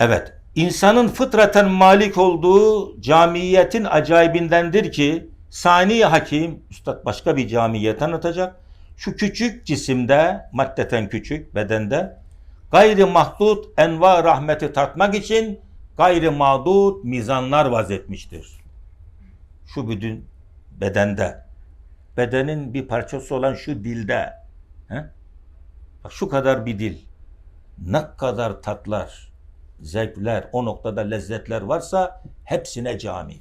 Evet, insanın fıtraten malik olduğu camiyetin acayibindendir ki Sani Hakim, Üstad başka bir camiyet anlatacak. Şu küçük cisimde, maddeten küçük bedende gayri mahdut enva rahmeti tatmak için gayri mağdut mizanlar vazetmiştir. Şu bütün bedende, bedenin bir parçası olan şu dilde, he? bak şu kadar bir dil, ne kadar tatlar, zevkler, o noktada lezzetler varsa hepsine cami.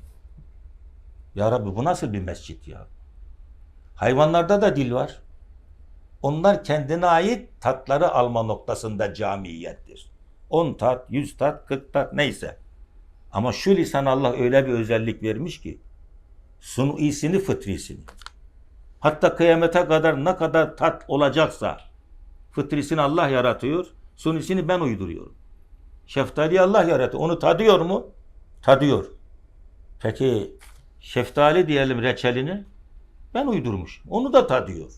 Ya Rabbi bu nasıl bir mescit ya? Hayvanlarda da dil var. Onlar kendine ait tatları alma noktasında camiyettir. 10 tat, 100 tat, 40 tat neyse. Ama şu lisan Allah öyle bir özellik vermiş ki sun'isini fıtrisini. Hatta kıyamete kadar ne kadar tat olacaksa fıtrisini Allah yaratıyor, sunisini ben uyduruyorum. Şeftali Allah yaratıyor. Onu tadıyor mu? Tadıyor. Peki şeftali diyelim reçelini ben uydurmuş. Onu da tadıyor.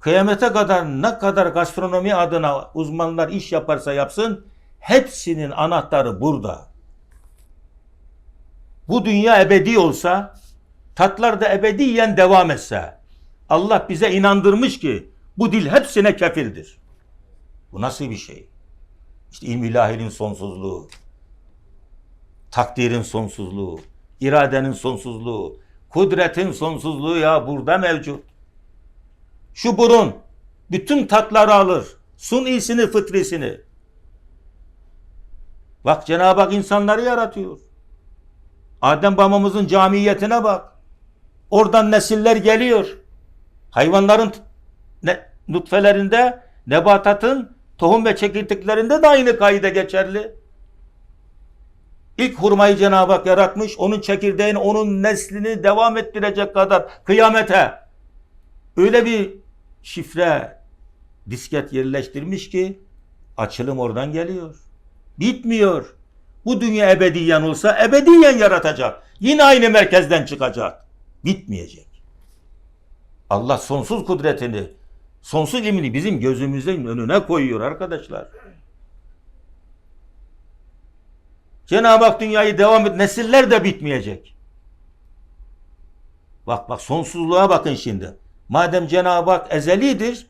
Kıyamete kadar ne kadar gastronomi adına uzmanlar iş yaparsa yapsın hepsinin anahtarı burada. Bu dünya ebedi olsa tatlar da ebediyen devam etse Allah bize inandırmış ki bu dil hepsine kefildir. Bu nasıl bir şey? İşte ilmi ilahinin sonsuzluğu, takdirin sonsuzluğu, iradenin sonsuzluğu, kudretin sonsuzluğu ya burada mevcut. Şu burun bütün tatları alır. Sun iyisini, fıtrisini. Bak Cenab-ı Hak insanları yaratıyor. Adem babamızın camiyetine bak. Oradan nesiller geliyor. Hayvanların ne, nutfelerinde, nebatatın tohum ve çekirdeklerinde de aynı kaide geçerli. İlk hurmayı Cenab-ı Hak yaratmış, onun çekirdeğini, onun neslini devam ettirecek kadar kıyamete öyle bir şifre, disket yerleştirmiş ki açılım oradan geliyor. Bitmiyor. Bu dünya ebediyen olsa ebediyen yaratacak. Yine aynı merkezden çıkacak. Bitmeyecek. Allah sonsuz kudretini, sonsuz ilmini bizim gözümüzün önüne koyuyor arkadaşlar. Cenab-ı Hak dünyayı devam et, nesiller de bitmeyecek. Bak bak sonsuzluğa bakın şimdi. Madem Cenab-ı Hak ezelidir,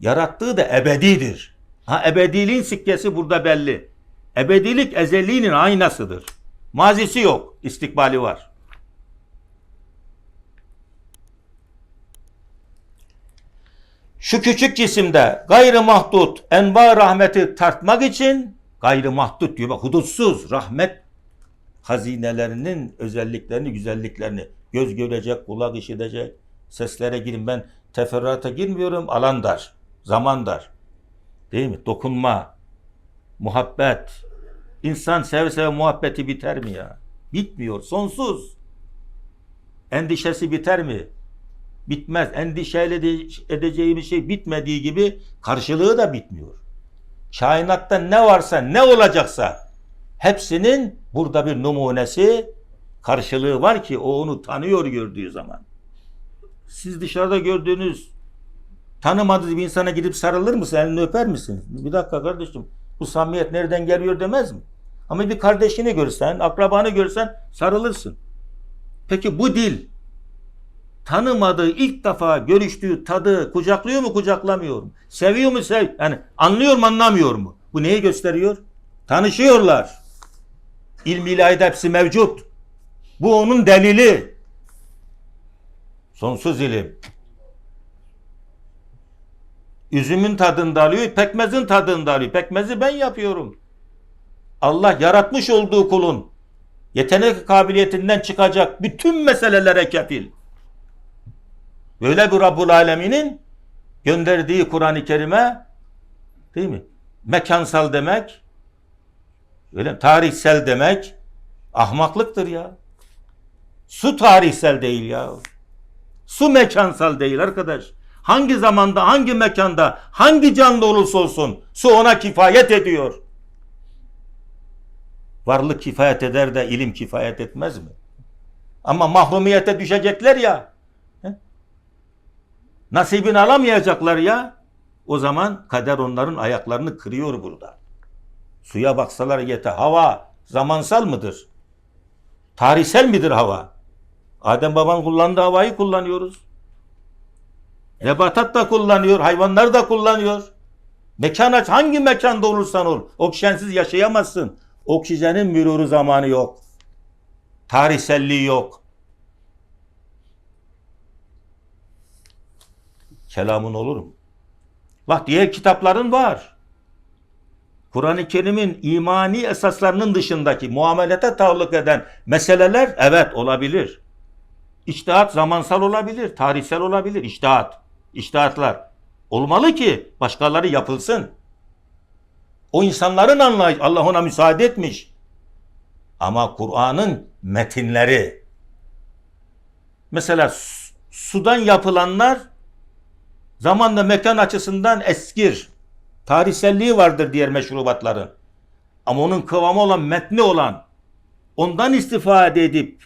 yarattığı da ebedidir. Ha ebediliğin sikkesi burada belli. Ebedilik ezeliğinin aynasıdır. Mazisi yok, istikbali var. Şu küçük cisimde gayrı mahdut enva rahmeti tartmak için gayrı mahdut diyor bak hudutsuz rahmet hazinelerinin özelliklerini, güzelliklerini göz görecek, kulak işitecek, seslere girin. Ben teferruata girmiyorum. Alan dar, zaman dar. Değil mi? Dokunma, muhabbet. İnsan seve seve muhabbeti biter mi ya? Bitmiyor. Sonsuz. Endişesi biter mi? Bitmez. Endişeyle edeceğimiz şey bitmediği gibi karşılığı da bitmiyor. Kainatta ne varsa, ne olacaksa hepsinin burada bir numunesi, karşılığı var ki o onu tanıyor gördüğü zaman. Siz dışarıda gördüğünüz tanımadığınız bir insana gidip sarılır mısın? Elini öper misin? Bir dakika kardeşim bu samimiyet nereden geliyor demez mi? Ama bir kardeşini görsen, akrabanı görsen sarılırsın. Peki bu dil tanımadığı ilk defa görüştüğü tadı kucaklıyor mu kucaklamıyor mu? Seviyor mu sev? Yani anlıyor mu anlamıyor mu? Bu neyi gösteriyor? Tanışıyorlar. İlmi ilahide hepsi mevcut. Bu onun delili. Sonsuz ilim. Üzümün tadını da alıyor, pekmezin tadını da alıyor. Pekmezi ben yapıyorum. Allah yaratmış olduğu kulun yetenek kabiliyetinden çıkacak bütün meselelere kefil. Böyle bir Rabbul Alemin'in gönderdiği Kur'an-ı Kerim'e değil mi? Mekansal demek, öyle mi? tarihsel demek ahmaklıktır ya. Su tarihsel değil ya. Su mekansal değil arkadaş. Hangi zamanda, hangi mekanda, hangi canlı olursa olsun su ona kifayet ediyor. Varlık kifayet eder de ilim kifayet etmez mi? Ama mahrumiyete düşecekler ya. Nasibini alamayacaklar ya. O zaman kader onların ayaklarını kırıyor burada. Suya baksalar yeter. Hava zamansal mıdır? Tarihsel midir hava? Adem baban kullandığı havayı kullanıyoruz. Nebatat da kullanıyor, hayvanlar da kullanıyor. Mekan aç, hangi mekanda olursan ol. Oksijensiz yaşayamazsın. Oksijenin mürürü zamanı yok. Tarihselliği yok. Kelamın olur mu? Bak diğer kitapların var. Kur'an-ı Kerim'in imani esaslarının dışındaki muamelete tahallük eden meseleler evet olabilir. İçtihat zamansal olabilir, tarihsel olabilir. İçtihat, içtihatlar olmalı ki başkaları yapılsın. O insanların anlayış, Allah ona müsaade etmiş. Ama Kur'an'ın metinleri, mesela su- sudan yapılanlar zamanla mekan açısından eskir. Tarihselliği vardır diğer meşrubatların. Ama onun kıvamı olan, metni olan, ondan istifade edip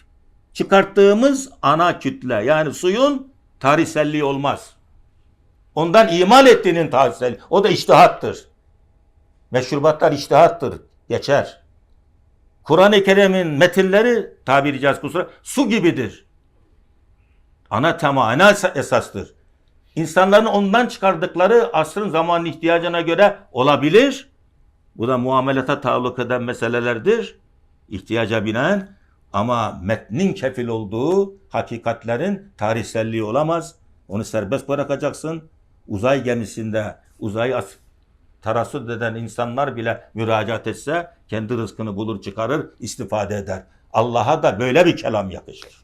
çıkarttığımız ana kütle yani suyun tarihselliği olmaz. Ondan imal ettiğinin tarihselliği. O da iştihattır. Meşrubatlar iştihattır. Geçer. Kur'an-ı Kerim'in metinleri tabiri caizse kusura su gibidir. Ana tema, ana es- esastır. İnsanların ondan çıkardıkları asrın zamanın ihtiyacına göre olabilir. Bu da muamelata taalluk eden meselelerdir. İhtiyaca binaen ama metnin kefil olduğu hakikatlerin tarihselliği olamaz. Onu serbest bırakacaksın. Uzay gemisinde uzay as tarassut eden insanlar bile müracaat etse kendi rızkını bulur çıkarır istifade eder. Allah'a da böyle bir kelam yakışır.